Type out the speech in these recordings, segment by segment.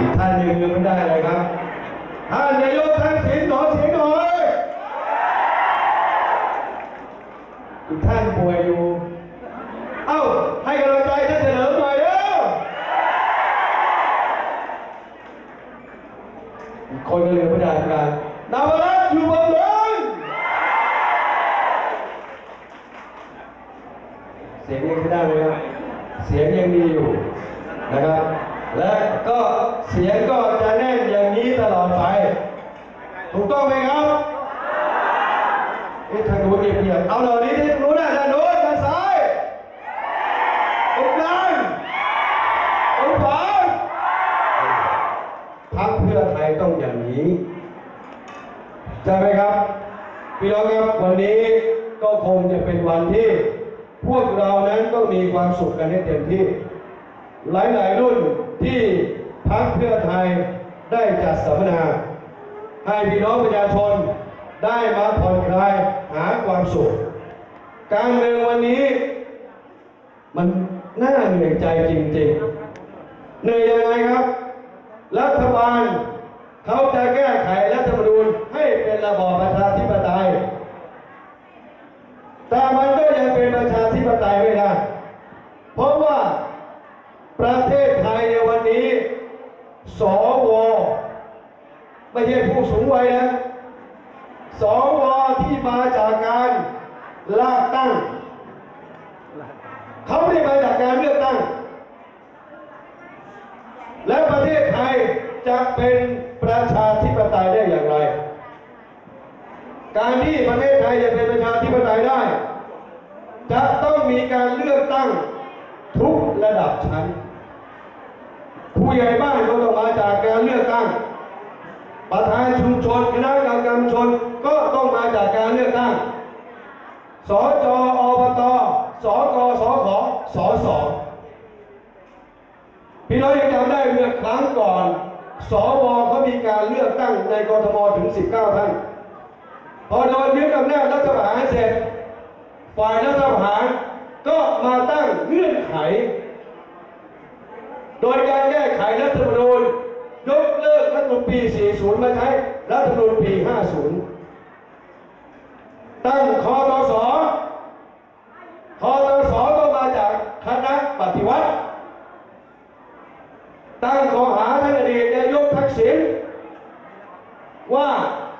อีกท่านหนึ่งไม่ได้เลยครับท่านนายกทักษิณขอเสียงหน่อยอีกท่านป่วยอยู่ เอ้า ให้กำลังใจท่านเฉลิมหน่อยเด้ออีกคนก็เลยประดาการนาวรัตน์อยู่บำรุงเสียงยังไม่ได้ไหมครับ เสียงยังมีอยู่นะครับ และก็เสียงก็จะแน่นอย่างนี้ตลอดไป ถูกต้องไหมครับเอ๊ะทางนู้นเงียบๆเอาเหล่านี้ที่ทางนู้นนะทางนู้นทางซ้ายตรงกลางตรงขวาพักเพื่อไทยต้องอย่างนี้ใช่ไหมครับพี่น้องครับวันนี้ก็คงจะเป็นวันที่ พวกเรานั้นต้องมีความสุขกันให้เต็มที่ หลายๆ รุ่นที่พักเพื่อไทยได้จัดสัมมนา ให้พี่น้องประชาชนได้มาผ่อนคลายหาความสุข การเมืองวันนี้ มันน่าเหนื่อยใจจริงๆ เหนื่อยยังไงครับ รัฐบาลเขาจะแก้ไขรัฐธรรมนูญให้เป็นระบอบประชาธิปไตยแต่มันประชาธิปไตยไม่ได้ เพราะว่าประเทศไทยในวันนี้ สว ไม่ใช่ผู้สูงวัยนะสวที่มาจากการลากตั้ง เขาไม่ได้มาจากการเลือกตั้ง และประเทศไทยจะเป็นประชาธิปไตยได้อย่างไร การที่ประเทศไทยจะเป็นประชาธิปไตยได้ จะต้องมีการเลือกตั้งทุกระดับชั้นผู้ใหญ่บ้านก็ต้องมาจากการเลือกตั้ง ประธานชุมชนคณะกรรมการชนก็ต้องมาจากการเลือกตั้ง สจอบต สกสขสสพี่น้องยังจำได้เมื่อครั้งก่อน สวเขามีการเลือกตั้งในกรทมถึง 19 ท่าน พอโดนยึดอำนาจรัฐประหารเสร็จ ฝ่ายรัฐประหารก็มาตั้งเงื่อนไข โดยการแก้ไขรัฐธรรมนูญ ยกเลิกรัฐธรรมนูญปี 40 มาใช้รัฐธรรมนูญปี 50 ตั้งคอตสคอตสก็มาจากคณะปฏิวัติ ตั้งข้อหาท่านอดีตนายกทักษิณว่า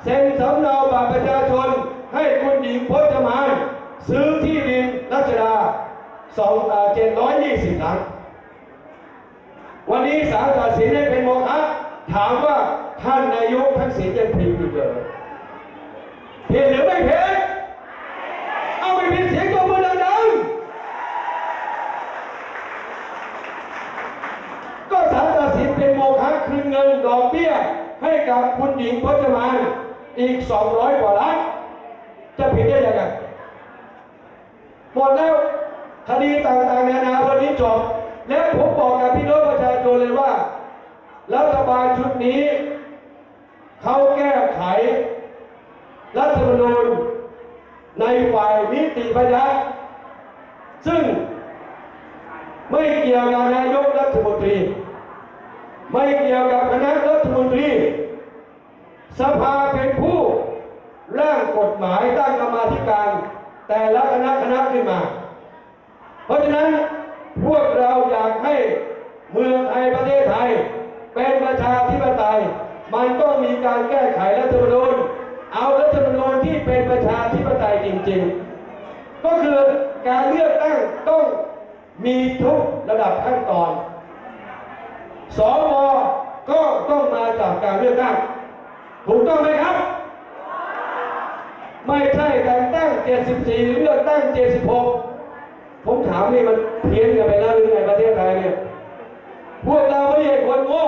เซ็นสำเนาบัตรประชาชนให้คุณหญิงพจมานซื้อที่ดินรัชดาสองเจ็ดร้อยยี่สิบหลัง วันนี้ศาลตัดสินให้เป็นโมฆะ ถามว่าท่านนายกทักษิณยังผิดอยู่เลยผิดหรือไม่ผิดเอาไปผิดเสียงตัวมือดังๆก็ศาลตัดสินเป็นโมฆะคืนเงินดอกเบี้ย ให้กับคุณหญิงพจมานอีก 200 กว่าล้าน จะผิดได้ยังไงหมดแล้วคดีต่างๆนานาวันนี้จบและผมบอกกับพี่น้องประชาชนเลยว่า รัฐบาลชุดนี้ เขาแก้ไข รัฐธรรมนูญในฝ่ายนิติบัญญัติซึ่งไม่เกี่ยวกับนายกรัฐมนตรี ไม่เกี่ยวกับคณะรัฐมนตรี สภาเป็นผู้ร่างกฎหมายตั้งกรรมาธิการ แต่ละคณะคณะขึ้นมา เพราะฉะนั้นพวกเราอยากให้เมืองไทยประเทศไทย เป็นประชาธิปไตย มันต้องมีการแก้ไขรัฐธรรมนูญเอารัฐธรรมนูญที่เป็นประชาธิปไตยจริง ๆ ก็คือการเลือกตั้งต้องมีทุกระดับขั้นตอน สวก็ต้องมาจากการเลือกตั้ง ถูกต้องไหมครับ ไม่ใช่แต่งตั้ง 74 เลือกตั้ง 76 ผมถามนี่มันเพี้ยนกันไปแล้วหรือไงประเทศไทยเนี่ย พวกเราไม่ใช่คนโง่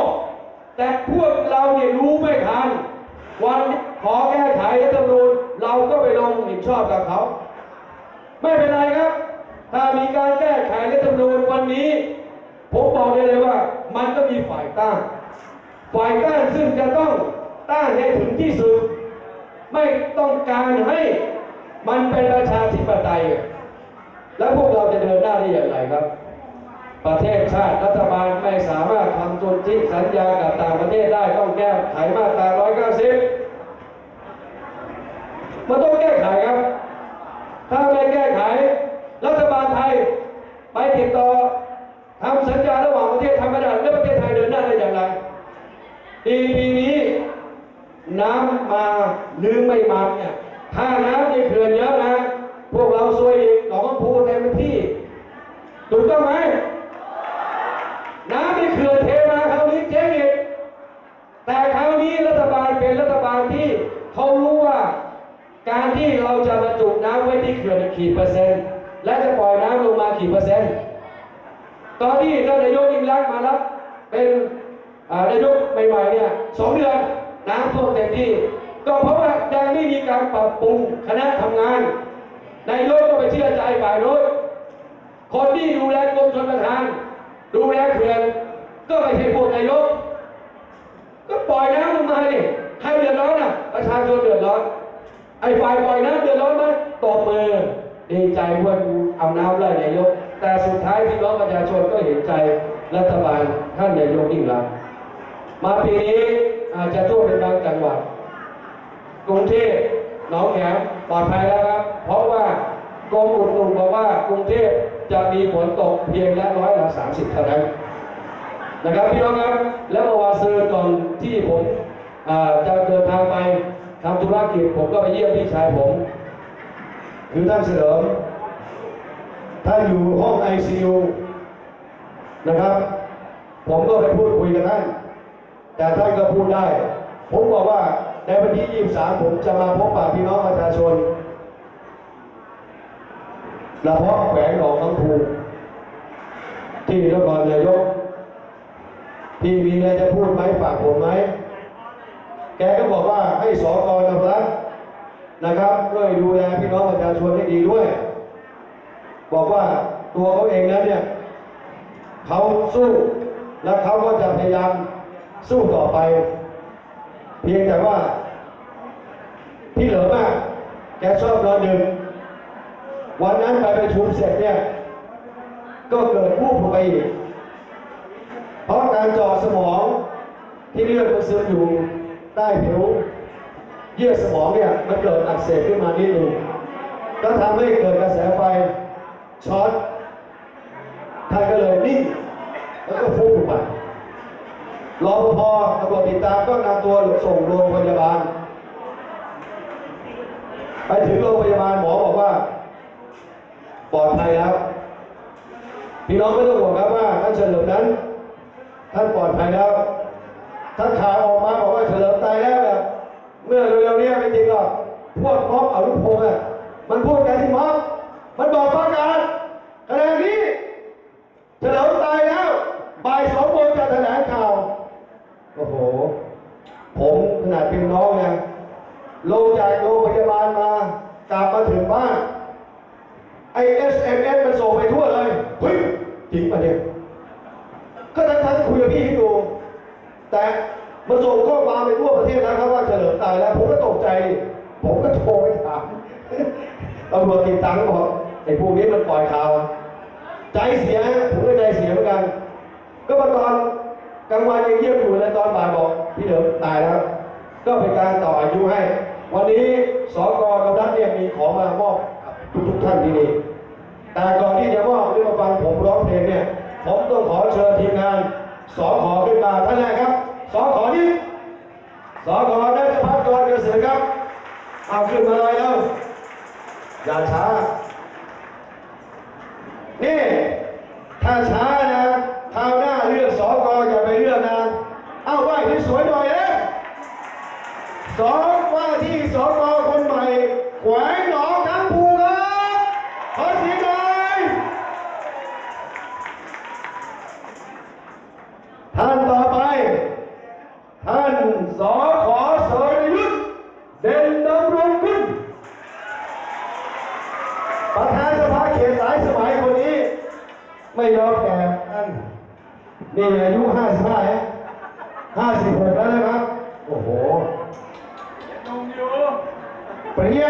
แต่พวกเราเนี่ยรู้ไม่ทัน วันนี้ขอแก้ไขรัฐธรรมนูญเราก็ไปลงเห็นชอบกับเขา ไม่เป็นไรครับ ถ้ามีการแก้ไขรัฐธรรมนูญวันนี้ ผมบอกได้เลยว่า มันก็มีฝ่ายต้าน ฝ่ายต้านซึ่งจะต้องต้านให้ถึงที่สุด ไม่ต้องการให้มันเป็นประชาธิปไตย แล้วพวกเราจะเดินหน้าได้อย่างไรครับ ประเทศชาติรัฐบาลไม่สามารถทำสนธิสัญญากับต่างประเทศได้ต้องแก้ไขมาตรา 190 มันต้องแก้ไขครับ ถ้าไม่แก้ไข รัฐบาลไทย ไปติดต่อทำสัญญาระหว่างประเทศทำไม่ได้แล้วประเทศไทยเดินหน้าได้อย่างไรปีปีนี้ น้ำมาหรือไม่มาเนี่ยถ้าน้ำในเขื่อนเยอะนะ พวกเราซวยอีกหนองลำพูเต็มที่ถูกต้องไหม น้ำในเขื่อนเทมาคราวนี้เจ๊งอีก แต่คราวนี้รัฐบาลเป็นรัฐบาลที่เขารู้ว่า การที่เราจะบรรจุน้ำไว้ที่เขื่อนกี่เปอร์เซ็นต์ และจะปล่อยน้ำลงมากี่เปอร์เซ็นต์ ตอนที่ท่านนายกยิ่งรักมารับเป็นนายกใหม่ๆเนี่ยสองเดือนน้ำท่วมเต็มที่ ก็เพราะว่ายังไม่มีการปรับปรุงคณะทำงานนายกก็ไปเชื่อใจฝ่ายโน้นคนที่ดูแลกรมชลประทาน ดูแลเขื่อนก็ไม่ใช่พวกนายก ก็ปล่อยน้ำลงมาดิใครเดือดร้อนอะประชาชนเดือดร้อน ไอ้ฝ่ายปล่อยน้ำเดือดร้อนไหมตบมือดีใจว่ากูเอาน้ำไล่นายก แต่สุดท้ายพี่น้องประชาชนก็เห็นใจรัฐบาลท่านนายกยิ่งรักมาปีนี้อาจจะท่วเป็นบางจังหวัดกรุงเทพหนองแขมปลอดภัยแล้วครับ เพราะว่ากรมอุตุนบอกว่ากรุงเทพจะมีฝนตกเพียงละร้อยละสามสิบเท่านั้นนะครับพี่น้องครับ แล้วเมื่อวานซื้อก่อนที่ผมจะเดินทางไป ทำธุรกิจผมก็ไปเยี่ยมพี่ชายผม คือท่านเฉลิมท่านอยู่ห้องไอซียูนะครับ ผมก็ไปพูดคุยกับท่าน แต่ท่านก็พูดได้ ผมบอกว่าในวันที่ 23 ผมจะมาพบปะพี่น้องประชาชนละเพาะแขวงหนองน้ำพูที่นครนายกพี่มีอะไรจะพูดไหมฝากผมไหม กก็บอกว่าให้สอกรนำรัฐนะครับช่วยดูแลพี่น้องประชาชนให้ดีด้วย บอกว่าตัวเขาเองนั้นเนี่ยเขาสู้และเขาก็จะพยายามสู้ต่อไป เพียงแต่ว่า พี่เหลิมมากแกชอบนอนดึกวันนั้นไปประชุมเสร็จเนี่ย ก็เกิดวูบลงไปอีกเพราะการเจาะสมองที่เลือดมันซึมอยู่ ใต้ผิวเยื่อสมองเนี่ยมันเกิดอักเสบขึ้นมานิดหนึงก็ทำให้เกิดกระแสไฟช็อตท่านก็เลยนิ่งแล้วก็ฟุบลงไปรอพอตำรวจติดตามก็นำตัวส่งโรงพยาบาล ไปถึงโรงพยาบาลหมอบอกว่า ปลอดภัยแล้ว พี่น้องไม่ต้องห่วงครับว่าท่านเฉลิมนั้น ท่านปลอดภัยแล้ว ท่านข่าวออกมาบอกว่าเฉลิมตายแล้วแบบเมื่อเร็วๆนี้ไม่จริงหรอกพวกม็อบอรุณพงษ์อะมันพูดกันที่ม็อบมันบอกประกาศขณะนี้เฉลิมตายแล้วบ่ายสองโมงจะแถลงข่าวโอ้โห ผมขนาดเป็นน้องเนี่ยลงจากโรงพยาบาลมากลับมาถึงบ้านไอเอสเอ็มเอสมันส่งไปทั่วเลยเฮ้ยจริงปะเนี่ยก็ทั้งทั้งๆคุยกับพี่ให้ดู แต่มันส่งข้อความไปทั่วประเทศแล้วครับว่าเฉลิมตายแล้ว ผมก็ตกใจ ผมก็โทรไปถามตำรวจติดตังบอกไอ้พวกนี้มันปล่อยข่าว ใจเสียผมก็ใจเสียเหมือนกัน ก็มาตอนกลางวันยังเยี่ยมอยู่แล้วตอนบ่ายบอกพี่เหลิมตายแล้ว ก็เป็นการต่ออายุให้ วันนี้สกกำนันเนี่ยมีของมามอบทุกทุกท่านที่นี่แต่ก่อนที่จะมอบหรือมาฟังผมร้องเพลงเนี่ย ผมต้องขอเชิญทีมงาน สอขอขึ้นมาท่านแรกครับสอขอนี่สอขอได้พัฒกรเกษตรครับเอาขึ้นมาเลยแล้วอย่าช้านี่ถ้าช้า ประธานสภาเขตสายสมัยคนนี้ ไม่ยอมแก่านนี่อายุห้าสิบห้าห้าสิบแล้วนะครับ โอ้โหนงอยู่เปรี้ย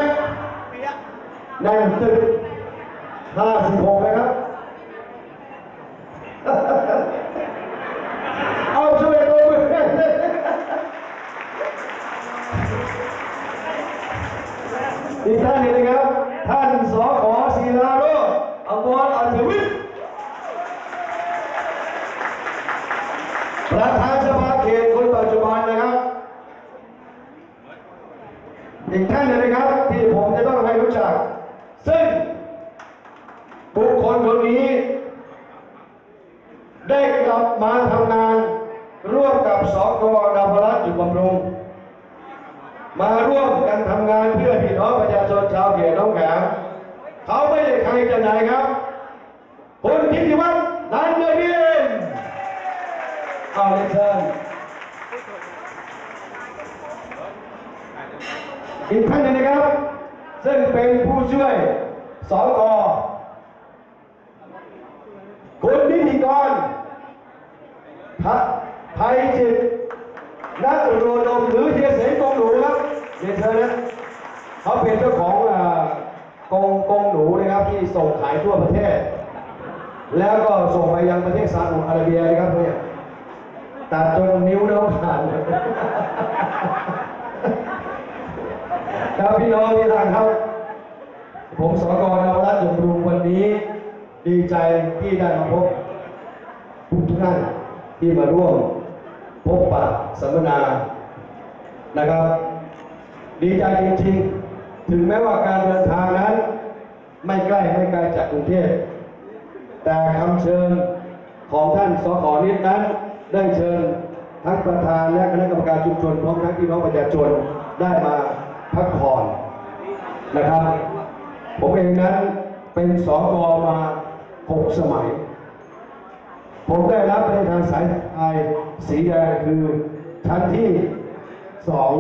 เปรี้ยน่นตึกห้าสิบหกนะครับ เอาช่วยตัวเองอีกท่านนึงนะครับ ท่านสอขอ มาร่วมกันทำงานเพื่อพี่น้องประชาชนชาวเขตน้องแขมเขาไม่ใช่ใครจะไหนครับคุณทิติวัฒน์นันเดวินเอาเลยเชิญอีกท่านหนึงนะครับ ซึ่งเป็นผู้ช่วยสกคุณนิติกรพระไทยจิตนักโรมหรือเทียเสนกงหนูครับเรียนเชิญนะเขาเป็นเจ้าของอ่ากงกงหนูนะครับที่ ส่งขายทั่วประเทศ แล้วก็ส่งไปยังประเทศซาอุอาระเบียนะครับเนี่ยตัดจนนิ้วน้องขาดครับพี่น้องพี่ทางครับ ผมสกนวรัตน์ยมรุงวันนี้ ดีใจที่ได้มาพบทุกท่านที่มาร่วมพบปะสัมมนานะครับ ดีใจจริงๆ ถึงแม้ว่าการเดินทางนั้น ไม่ใกล้ไม่ไกลจากกรุงเทพแต่คำเชิญของท่านสขนิดนั้น ได้เชิญทั้งประธานและคณะกรรมการชุมชนพร้อมทั้งพี่น้องประชาชนได้มาพักผ่อนนะครับ ผมเองนั้นเป็นสกมาหกสมัย ผมได้รับในทางสายไทยสีแดงคือชั้นที่สอง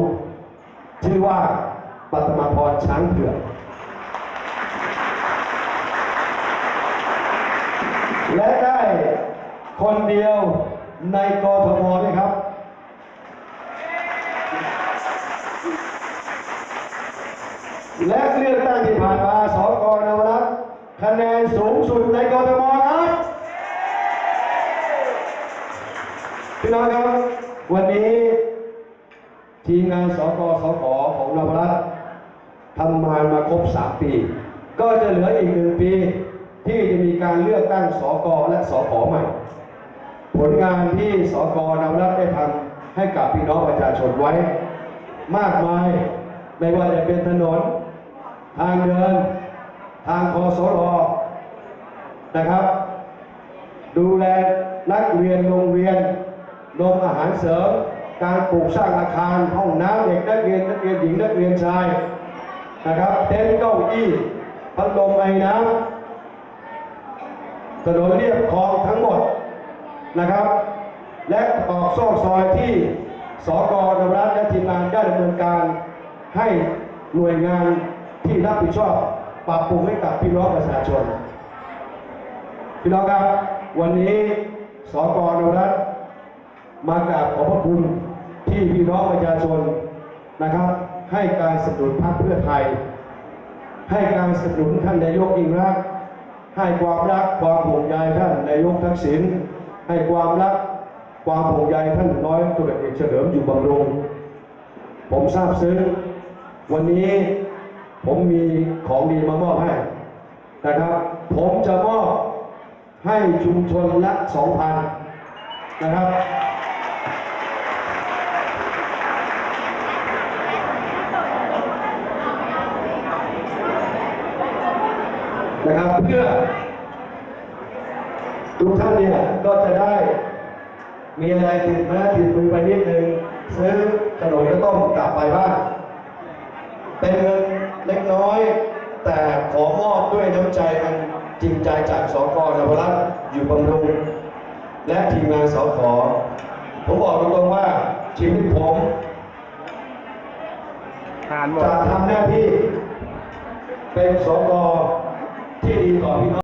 ชื่อว่าปัตมาพรช้างเผือก และได้คนเดียวในกทมด้วยครับ และเลือกตั้งที่ผ่านมาสกนวรัตคะแนนสูงสุดในกทมครับพี่น้องครับ วันนี้ ทีมงานสกสขของนวรัตทำงานมาครบ 3 ปี ก็จะเหลืออีกหนึ่งปี ที่จะมีการเลือกตั้งสกและสขใหม่ ผลงานที่สกนวรัตน์ได้ทำให้กับพี่น้องประชาชนไว้ มากมายไม่ว่าจะเป็นถนน ทางเดิน ทางคอสรนะครับ ดูแลนักเรียนโรงเรียนนมอาหารเสริม การปลูกสร้างอาคารห้องน้ำเด็กนักเรียนนักเรียนหญิงนักเรียนชายนะครับ เต็นท์เก้าอี้พัดลมไอ้น้ำ ถนนเรียบคลองทั้งหมดนะครับ และตอกซอกซอยที่สกนรัฐและทีมงานได้ดำเนินการให้หน่วยงานที่รับผิดชอบปรับปรุงให้กับพี่น้องประชาชน พี่น้องครับ วันนี้สกนรัฐมากราบขอบพระคุณที่พี่น้องประชาชนนะครับ ให้การสนับสนุนพรรคเพื่อไทย ให้การสนับสนุนท่านนายกยิ่งรัก ให้ความรักความห่วงใยท่านนายกทักษิณให้ความรักความห่วงใยท่านร้อยตำรวจเอกเฉลิมอยู่บำรุง ผมทราบซึ้งวันนี้ผมมีของดีมามอบให้นะครับ ผมจะมอบให้ชุมชนละสองพันนะครับ นะครับเพื่อ ทุกท่านเนี่ยก็จะได้ มีอะไรติดไมาติดมือไปนิดนึงซื้อขนมก็ต้องกลับไปบ้านเป็นเงินเล็กน้อย แต่ขอมอบด้วยน้ำใจอันจริงใจจากสกนวรัตน์อยู่บำรุง และทีมงานสขผมบอกตรงๆว่าชีวิตผมทานหมดจะทำหน้าที่เป็นสก যে